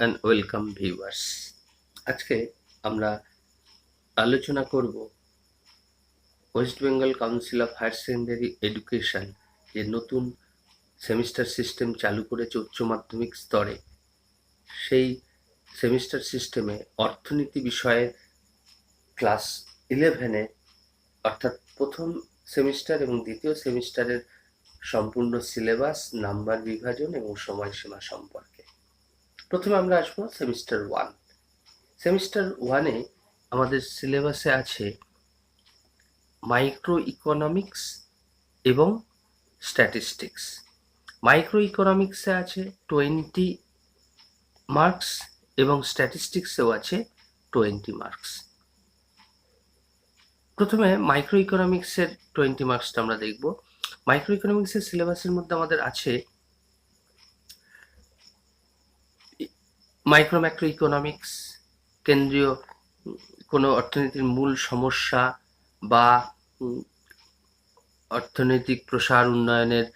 And welcome viewers আজকে আমরা আলোচনা করব West Bengal Council of Higher Secondary Education যে নতুন সেমিস্টার সিস্টেম চালু করেছে উচ্চ মাধ্যমিক স্তরে। সেই সেমিস্টার সিস্টেমে অর্থনীতি বিষয়ে ক্লাস ইলেভেনে অর্থাৎ প্রথম সেমিস্টার এবং দ্বিতীয় সেমিস্টারের সম্পূর্ণ সিলেবাস, নাম্বার বিভাজন এবং সময়সীমা সম্পর্কে। প্রথমে আমরা আসব সেমিস্টার ওয়ান। সেমিস্টার ওয়ানে আমাদের সিলেবাসে আছে মাইক্রো ইকোনমিক্স এবং স্ট্যাটিস্টিক্স। মাইক্রো ইকোনমিক্সে আছে টোয়েন্টি মার্কস এবং স্ট্যাটিস্টিক্সেও আছে টোয়েন্টি মার্কস। প্রথমে মাইক্রো ইকোনমিক্সের টোয়েন্টি মার্কসটা আমরা দেখব। মাইক্রো ইকোনমিক্সের সিলেবাসের মধ্যে আমাদের আছে মাইক্রো ম্যাক্রো ইকোনমিক্স কেন্দ্রীয় কোনো অর্থনীতির মূল সমস্যা বা অর্থনৈতিক প্রসার উন্নয়নের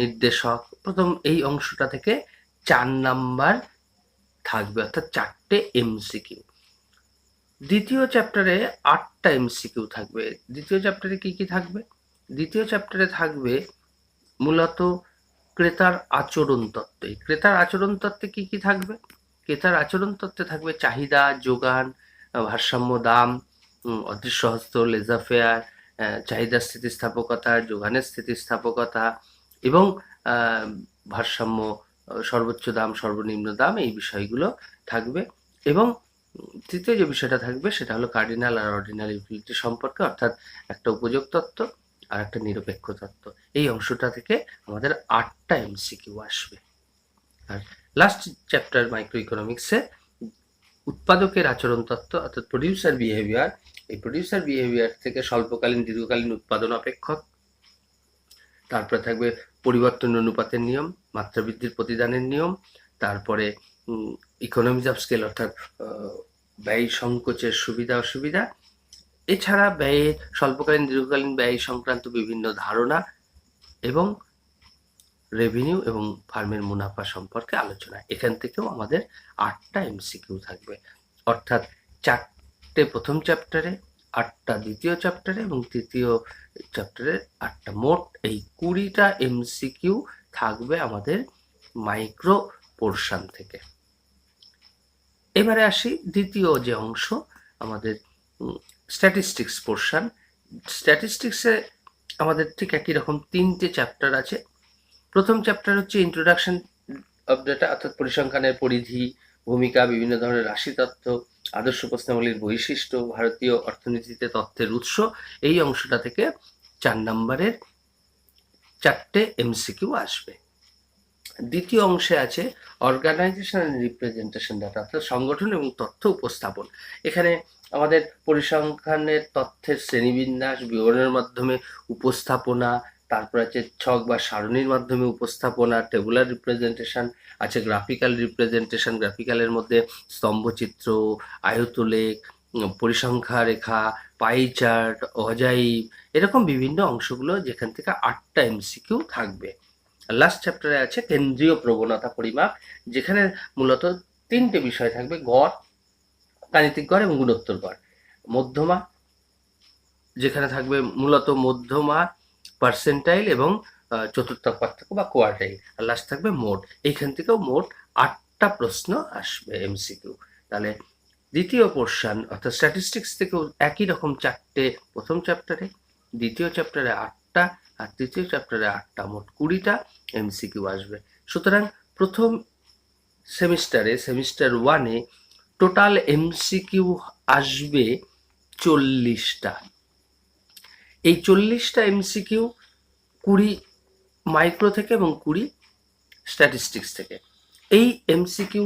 নির্দেশক, প্রথম এই অংশটা থেকে চার নাম্বার থাকবে, অর্থাৎ চারটে এমসিকিউ দ্বিতীয় চ্যাপ্টারে আটটা এমসিকিউ থাকবে। দ্বিতীয় চ্যাপ্টারে কি কি থাকবে? দ্বিতীয় চ্যাপ্টারে থাকবে মূলত ক্রেতার আচরণ তত্ত্ব। এই ক্রেতার আচরণ তত্ত্বে কি কি থাকবে? ক্রেতার আচরণ তত্ত্বে থাকবে চাহিদা, যোগান ভারসাম্য, দাম অদৃশ্য হস্ত লেজাফেয়ার চাহিদার স্থিতিস্থাপকতা, যোগানের স্থিতিস্থাপকতা এবং ভারসাম্য, সর্বোচ্চ দাম, সর্বনিম্ন দাম এই বিষয়গুলো থাকবে। এবং তৃতীয় যে বিষয়টা থাকবে সেটা হলো কার্ডিনাল আর অর্ডিনাল ইউটিলিটি সম্পর্কে, অর্থাৎ একটা উপযোগ তত্ত্ব আর একটা নিরপেক্ষ তত্ত্ব। এই অংশটা থেকে আমাদের আটটা এমসিকিউ আসবে। আর লাস্ট চ্যাপ্টার মাইক্রো ইকোনমিক্সে উৎপাদকের আচরণ তত্ত্ব অর্থাৎ প্রডিউসার বিহেভিয়ার এই প্রডিউসার বিহেভিয়ার থেকে স্বল্পকালীন, দীর্ঘকালীন উৎপাদন অপেক্ষক। তারপরে থাকবে পরিবর্তন অনুপাতের নিয়ম, মাত্রা বৃদ্ধির প্রতিদানের নিয়ম, তারপরে ইকোনমিজ অফ স্কেল অর্থাৎ ব্যয় সংকোচের সুবিধা, অসুবিধা। এছাড়া ব্যয়ের স্বল্পকালীন, দীর্ঘকালীন ব্যয় সংক্রান্ত বিভিন্ন ধারণা এবং রেভিনিউ এবং ফার্মের মুনাফা সম্পর্কে আলোচনা। এখান থেকেও আমাদের আটটা এমসিকিউ থাকবে। অর্থাৎ চারটে প্রথম চ্যাপ্টারে আটটা দ্বিতীয় চ্যাপ্টারে এবং তৃতীয় চ্যাপ্টারে আটটা। মোট এই কুড়িটা এমসিকিউ থাকবে আমাদের মাইক্রো পোর্শন থেকে। এবারে আসি দ্বিতীয় যে অংশ, আমাদের স্ট্যাটিস্টিক্স পোর্শন স্ট্যাটিস্টিক্সে আমাদের ঠিক একই রকম তিনটে চ্যাপ্টার আছে। প্রথম চ্যাপ্টার হচ্ছে ইন্ট্রোডাকশন অফ ডেটা অর্থাৎ পরিসংখ্যানের পরিধি, ভূমিকা, বিভিন্ন ধরনের রাশি আদর্শ প্রশ্নাবলীর বৈশিষ্ট্য, ভারতীয় অর্থনীতিতে তথ্যের উৎস। এই অংশটা থেকে চার নম্বরের চারটে এমসিকিউ আসবে। দ্বিতীয় অংশে আছে অর্গানাইজেশন রিপ্রেজেন্টেশন ডাটা অর্থাৎ সংগঠন এবং তথ্য উপস্থাপন। এখানে আমাদের পরিসংখ্যানের তথ্যের শ্রেণীবিন্যাস, বিবরণের মাধ্যমে উপস্থাপনা তারপর আছে ছক বা সারণীর মাধ্যমে উপস্থাপনা টেবুলার রিপ্রেজেন্টেশন আছে গ্রাফিক্যাল রিপ্রেজেন্টেশন গ্রাফিক্যালের মধ্যে স্তম্ভচিত্র, আয়তলেখ, পরিসংখ্যা রেখা পাই চার্ট অজাইব এরকম বিভিন্ন অংশগুলো যেখান থেকে আটটা এমসিকিউ থাকবে। লাস্ট চ্যাপ্টারে আছে কেন্দ্রীয় প্রবণতা পরিমাপ, যেখানে মূলত তিনটে বিষয় থাকবে, গড়, গাণিতিক গড় এবং গুণোত্তর গড়। মধ্যমা, যেখানে থাকবে মূলত মধ্যমা পার্সেন্টাইল এবং চতুর্থ পার্থক্য বা কোয়ার্টাইল আর লাস্ট থাকবে মোট। এইখান থেকেও মোট আটটা প্রশ্ন আসবে এমসিকিউ তাহলে দ্বিতীয় পোর্শন অর্থাৎ স্ট্যাটিস্টিক্স থেকেও একই রকম চারটে প্রথম চ্যাপ্টারে দ্বিতীয় চ্যাপ্টারে আটটা, আর তৃতীয় চ্যাপ্টারে আটটা, মোট কুড়িটা এমসিকিউ আসবে। সুতরাং প্রথম সেমিস্টারে, সেমিস্টার ওয়ানে টোটাল এমসিকিউ আসবে চল্লিশটা। এই চল্লিশটা এমসিকিউ কুড়ি মাইক্রো থেকে এবং কুড়ি স্ট্যাটিস্টিক্স থেকে। এই এমসিকিউ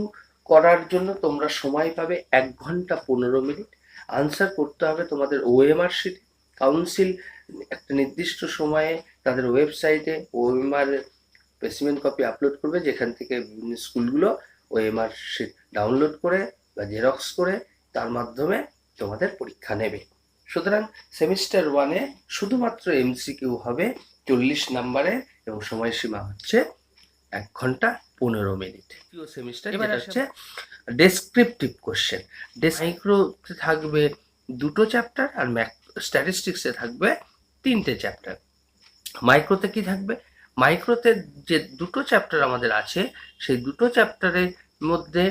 করার জন্য তোমরা সময় পাবে এক ঘণ্টা পনেরো মিনিট। আনসার করতে হবে তোমাদের ওএমআর শিট কাউন্সিল একটা নির্দিষ্ট সময়ে তাদের ওয়েবসাইটে ওএমআর স্পেসিমেন কপি আপলোড করবে, যেখান থেকে বিভিন্ন স্কুলগুলো ওএমআর শিট ডাউনলোড করে বা জেরক্স করে তার মাধ্যমে তোমাদের পরীক্ষা নেবে। সুতরাং সেমিস্টার ওয়ানে শুধুমাত্র এমসিকিউ হবে চল্লিশ নাম্বারে এবং সময়সীমা হচ্ছে এক ঘণ্টা পনেরো মিনিট। তৃতীয় সেমিস্টার এবার হচ্ছে ডেসক্রিপটিভ কোশ্চেন মাইক্রোতে থাকবে দুটো চ্যাপ্টার আর ম্যাক স্ট্যাটিস্টিক্সে থাকবে তিনটে চ্যাপ্টার মাইক্রোতে কি থাকবে? মাইক্রোতে যে দুটো চ্যাপ্টার আমাদের আছে সেই দুটো চ্যাপ্টারের মধ্যে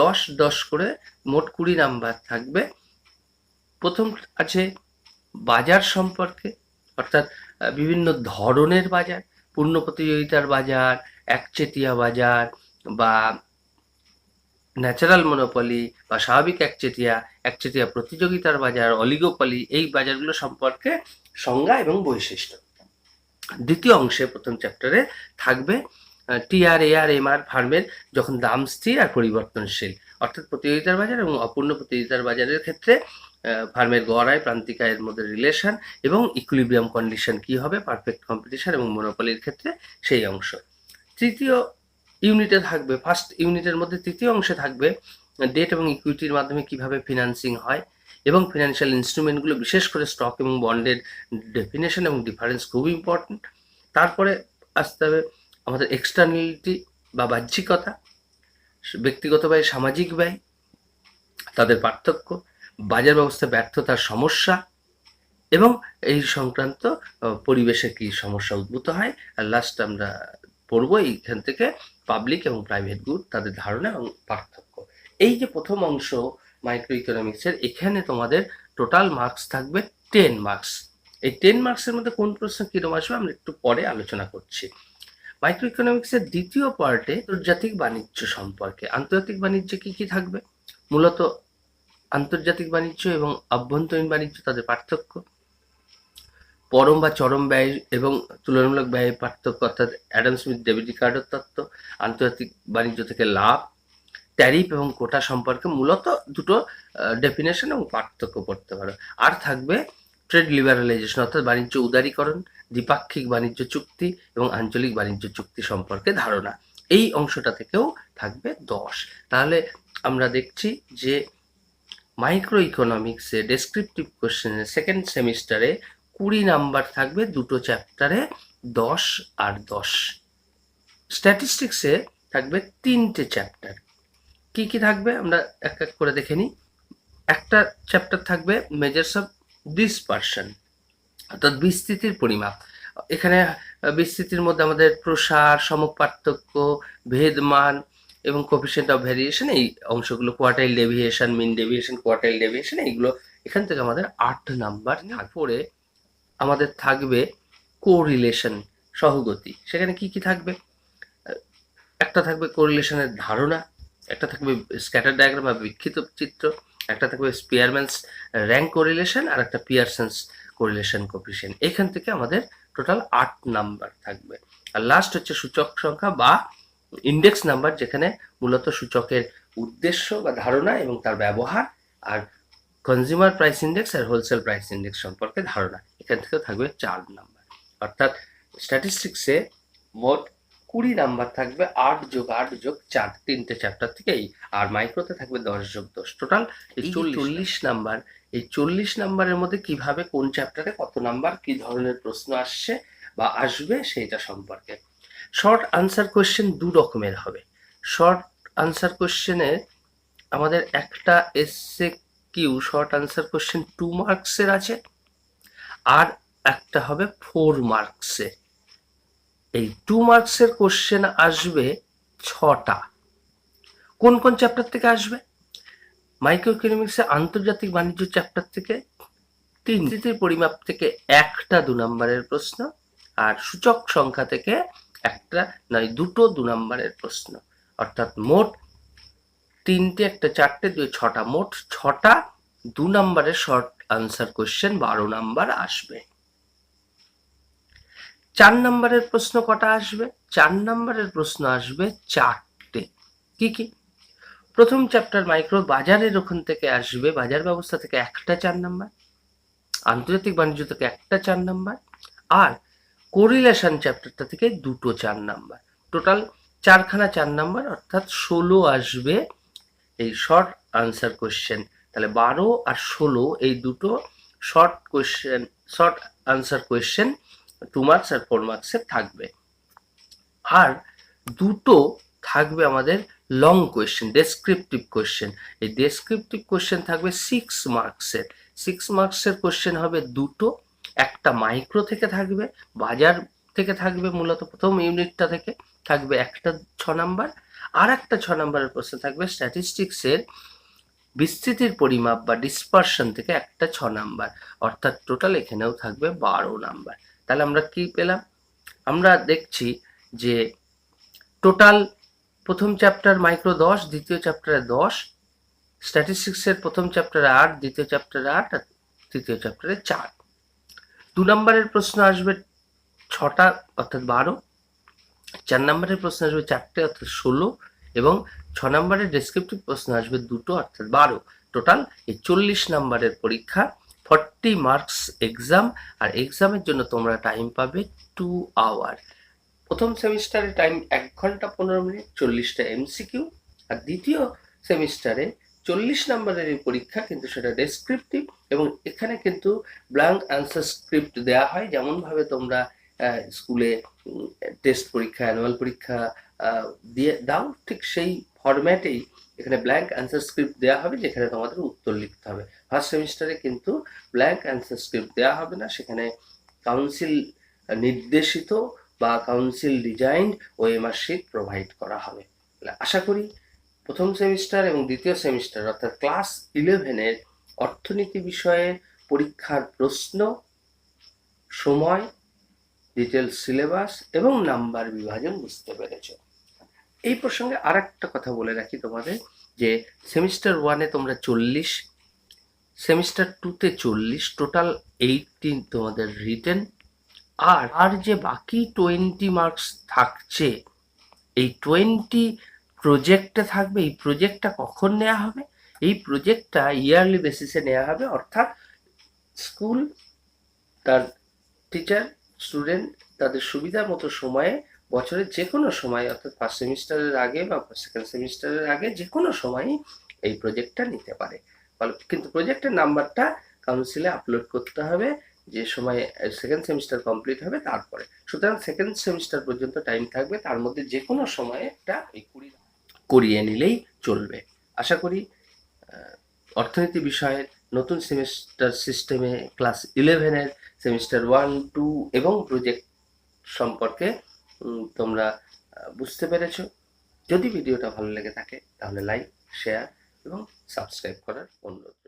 দশ দশ করে মোট কুড়ি নাম্বার থাকবে। প্রথম আছে বাজার সম্পর্কে, অর্থাৎ বিভিন্ন ধরনের বাজার, পূর্ণ প্রতিযোগিতার বাজার, একচেটিয়া বাজার বা ন্যাচারাল মনোপলি বা স্বাভাবিক একচেটিয়া একচেটিয়া প্রতিযোগিতার বাজার, অলিগোপলি, এই বাজারগুলো সম্পর্কে সংজ্ঞা এবং বৈশিষ্ট্য। দ্বিতীয় অংশে, প্রথম চ্যাপ্টারে থাকবে টিআর এআর এমআর ফার্মের যখন দাম স্থির আর পরিবর্তনশীল, অর্থাৎ প্রতিযোগিতার বাজার এবং অপূর্ণ প্রতিযোগিতার বাজারের ক্ষেত্রে ফার্মের গড় আয় আয়ের মধ্যে রিলেশন এবং ইকুইলিব্রিয়াম কন্ডিশন কি হবে? পারফেক্ট কম্পিটিশন এবং মনোপলির ক্ষেত্রে সেই অংশ। তৃতীয় ইউনিটে থাকবে ফার্স্ট ইউনিটের মধ্যে তৃতীয় অংশে থাকবে ডেট এবং ইকুইটির মাধ্যমে কীভাবে ফিনান্সিং হয় এবং ফিনান্সিয়াল ইনস্ট্রুমেন্টগুলো বিশেষ করে স্টক এবং বন্ডের ডেফিনেশন এবং ডিফারেন্স খুব ইম্পর্ট্যান্ট তারপরে আসতে হবে আমাদের এক্সটার্নালিটি বা বাহ্যিকতা, ব্যক্তিগত ব্যয়, সামাজিক ব্যয়, তাদের পার্থক্য। বাজার ব্যবস্থা ব্যর্থতার সমস্যা এবং এই সংক্রান্ত পরিবেশে কি সমস্যা উদ্ভূত হয়, আর লাস্ট আমরা পড়ব এইখান থেকে পাবলিক এবং প্রাইভেট গুড তাদের ধারণা এবং পার্থক্য। এই যে প্রথম অংশ মাইক্রো ইকোনমিক্সের এখানে তোমাদের টোটাল মার্কস থাকবে টেন মার্কস এই টেন মার্কসের মধ্যে কোন প্রশ্ন কীরকম আসবে আমরা একটু পরে আলোচনা করছি। মাইক্রো ইকোনমিক্সের দ্বিতীয় পার্টে আন্তর্জাতিক বাণিজ্য সম্পর্কে। আন্তর্জাতিক বাণিজ্যে কি কি থাকবে? মূলত আন্তর্জাতিক বাণিজ্য এবং অভ্যন্তরীণ বাণিজ্য তাদের পার্থক্য। পরম বা চরম ব্যয় এবং তুলনামূলক ব্যয়ের পার্থক্য অর্থাৎ অ্যাডাম স্মিথ ডেভিড কার্ডের তত্ত্ব, আন্তর্জাতিক বাণিজ্য থেকে লাভ, ট্যারিফ এবং কোটা সম্পর্কে মূলত দুটো ডেফিনেশন এবং পার্থক্য পড়তে পারো। আর থাকবে ট্রেড লিবারালাইজেশন অর্থাৎ বাণিজ্য উদারীকরণ, দ্বিপাক্ষিক বাণিজ্য চুক্তি এবং আঞ্চলিক বাণিজ্য চুক্তি সম্পর্কে ধারণা। এই অংশটা থেকেও থাকবে দশ। তাহলে আমরা দেখছি যে মাইক্রো ইকোনমিক্সে ডেসক্রিপটিভ কোশ্চেনের সেকেন্ড সেমিস্টারে কুড়ি নাম্বার থাকবে দুটো চ্যাপ্টারে দশ আর দশ। স্ট্যাটিস্টিক্সে থাকবে তিনটে চ্যাপ্টার কি কি থাকবে আমরা এক এক করে দেখে নিই। একটা চ্যাপ্টার থাকবে মেজার্স অফ ডিসপারশন অর্থাৎ বিস্তৃতির পরিমাপ। এখানে বিস্তৃতির মধ্যে আমাদের প্রসার সমক পার্থক্য ভেদমান এবং কোফিসিয়েন্ট অফ ভ্যারিয়েশন এই অংশগুলো quartile deviation mean deviation quartile deviation এইগুলো এখান থেকে আমাদের আট নাম্বার পরে আমাদের থাকবে কোরিলেশন সহগতি। সেখানে কি কি থাকবে? একটা থাকবে কোরিলেশনের ধারণা একটা থাকবে স্ক্যাটার ডায়াগ্রাম বা বিক্ষিপ্ত চিত্র একটা থাকবে স্পিয়ারম্যানস র্যাঙ্ক কোরিলেশন আর একটা পিয়ারসন্স কোরিলেশন কোফিসিয়েন্ট এখান থেকে আমাদের টোটাল আট নাম্বার থাকবে। আর লাস্ট হচ্ছে সূচক সংখ্যা বা ইন্ডেক্স নাম্বার যেখানে মূলত সূচকের উদ্দেশ্য বা ধারণা এবং তার ব্যবহার আর কনজিউমার প্রাইস ইন্ডেক্স আর হোলসেল প্রাইস ইন্ডেক্স সম্পর্কে ধারণা। এখান থেকে থাকবে চার নাম্বার অর্থাৎ স্ট্যাটিস্টিক্সে মোট কুড়ি নাম্বার থাকবে আট যোগ আট যোগ চার। তিনটে চ্যাপ্টার থেকেই আর মাইক্রোতে থাকবে দশ যোগ দশ। টোটাল এই চল্লিশ নাম্বার এই চল্লিশ নাম্বারের মধ্যে কীভাবে কোন চ্যাপ্টারে কত নাম্বার কি ধরনের প্রশ্ন আসছে বা আসবে সেইটা সম্পর্কে শর্ট আনসার কোয়েশ্চেন দু রকমের হবে। শর্ট আনসার কোয়েশ্চেনে আমাদের একটা S A Q short answer question two মার্কসের আছে, আর একটা হবে ফোর মার্কসের এই টু মার্কসের কোশ্চেন আসবে ছটা। কোন কোন চ্যাপ্টার থেকে আসবে? মাইক্রো ইকোনমিক্সের আন্তর্জাতিক বাণিজ্য চ্যাপ্টার থেকে তিন পরিমাপ থেকে একটা দু নম্বরের প্রশ্ন, আর সূচক সংখ্যা থেকে একটা নয়, দুটো দু নম্বরের প্রশ্ন। অর্থাৎ মোট তিনটে একটা, চারটে দুই, ছটা, মোট ছটা দু নম্বরের শর্ট আনসার কোশ্চেন বারো নাম্বার আসবে। চার নম্বরের প্রশ্ন কটা আসবে? চার নম্বরের প্রশ্ন আসবে চারটে। কি কি? প্রথম চ্যাপ্টার মাইক্রো বাজারের ওখান থেকে আসবে। বাজার ব্যবস্থা থেকে একটা চার নাম্বার, আন্তর্জাতিক বাণিজ্য থেকে একটা চার নাম্বার, আর কোরিলেশন চ্যাপ্টারটা থেকে দুটো চার নাম্বার টোটাল চারখানা চার নাম্বার অর্থাৎ ষোলো আসবে এই শর্ট আনসার কোশ্চেন তাহলে বারো আর ষোলো, এই দুটো short question short answer question two marks আর ফোর মার্কসের থাকবে। আর দুটো থাকবে আমাদের লং কোয়েশ্চেন ডেসক্রিপটিভ কোয়েশ্চেন এই ডেসক্রিপটিভ কোয়েশ্চেন থাকবে সিক্স মার্কসের সিক্স মার্কসের কোয়েশ্চেন হবে দুটো একটা মাইক্রো থেকে থাকবে, বাজার থেকে থাকবে মূলত প্রথম ইউনিটটা থেকে থাকবে একটা ছ নাম্বার আর একটা ছ নাম্বারের প্রশ্ন থাকবে স্ট্যাটিস্টিক্সের বিস্তৃতির পরিমাপ বা ডিসপারশন থেকে একটা ছ নাম্বার অর্থাৎ টোটাল এখানেও থাকবে বারো নাম্বার তাহলে আমরা কি পেলাম? আমরা দেখছি যে টোটাল প্রথম চ্যাপ্টার মাইক্রো দশ, দ্বিতীয় চ্যাপ্টারে দশ স্ট্যাটিস্টিক্সের প্রথম চ্যাপ্টারে আট, দ্বিতীয় চ্যাপ্টারে আট, আর তৃতীয় চ্যাপ্টারে চার। দু নম্বরের প্রশ্ন আসবে ছটা অর্থাৎ বারো, চার নম্বরের প্রশ্ন আসবে চারটে অর্থাৎ ষোলো, এবং ছ নম্বরের ডেসক্রিপটিভ প্রশ্ন আসবে দুটো অর্থাৎ বারো। টোটাল এই চল্লিশ নম্বরের পরীক্ষা ফর্টি মার্কস এক্সাম আর এক্সামের জন্য তোমরা টাইম পাবে টু আওয়ার প্রথম সেমিস্টারে টাইম এক ঘণ্টা পনেরো মিনিট, চল্লিশটা এমসিকিউ আর দ্বিতীয় সেমিস্টারে চল্লিশ নম্বরের পরীক্ষা কিন্তু সেটা ডেসক্রিপটিভ এবং এখানে কিন্তু ব্ল্যাঙ্ক অ্যান্সার স্ক্রিপ্ট দেওয়া হয়। যেমনভাবে তোমরা স্কুলে টেস্ট পরীক্ষা অ্যানুয়াল পরীক্ষা দিয়ে দাও, ঠিক সেই ফরম্যাটেই এখানে ব্ল্যাঙ্ক অ্যান্সার স্ক্রিপ্ট দেওয়া হবে, যেখানে তোমাদের উত্তর লিখতে হবে। ফার্স্ট সেমিস্টারে কিন্তু ব্ল্যাঙ্ক অ্যান্সার স্ক্রিপ্ট দেওয়া হবে না, সেখানে কাউন্সিল নির্দেশিত বা council design OMR sheet provide করা হবে। আশা করি প্রথম সেমিস্টার এবং দ্বিতীয় সেমিস্টার অর্থাৎ ক্লাস ইলেভেনের অর্থনীতি বিষয়ে পরীক্ষার প্রশ্ন, সময় ডিটেল সিলেবাস এবং নাম্বার বিভাজন বুঝতে পেরেছ। এই প্রসঙ্গে আর একটা কথা বলে রাখি তোমাদের, যে সেমিস্টার ওয়ানে তোমরা চল্লিশ সেমিস্টার টুতে চল্লিশ টোটাল এইটিন তোমাদের রিটেন আর আর যে বাকি টোয়েন্টি মার্কস থাকছে, এই টোয়েন্টি প্রজেক্টে থাকবে, এই প্রজেক্টটা কখন নেওয়া হবে? এই প্রজেক্টটা ইয়ারলি বেসিসে নেওয়া হবে, অর্থাৎ স্কুল তার টিচার স্টুডেন্ট তাদের সুবিধা মতো সময়ে বছরের যে কোনো সময়, অর্থাৎ ফার্স্ট সেমিস্টারের আগে বা সেকেন্ড সেমিস্টারের আগে যে কোনো সময়ই এই প্রজেক্টটা নিতে পারে। কিন্তু প্রজেক্টের নাম্বারটা কাউন্সিলে আপলোড করতে হবে, যে সময় সেকেন্ড সেমিস্টার কমপ্লিট হবে, তারপরে। সুতরাং সেকেন্ড সেমিস্টার পর্যন্ত টাইম থাকবে, তার মধ্যে যে কোনো সময়ে একটা ওই কুড়ি করিয়ে নিলেই চলবে। আশা করি অর্থনীতি বিষয়ের নতুন সেমিস্টার সিস্টেমে ক্লাস ইলেভেনের সেমিস্টার ওয়ান টু এবং প্রজেক্ট সম্পর্কে তোমরা বুঝতে পেরেছ। যদি ভিডিওটা ভালো লেগে থাকে, তাহলে লাইক শেয়ার এবং সাবস্ক্রাইব করার অনুরোধ।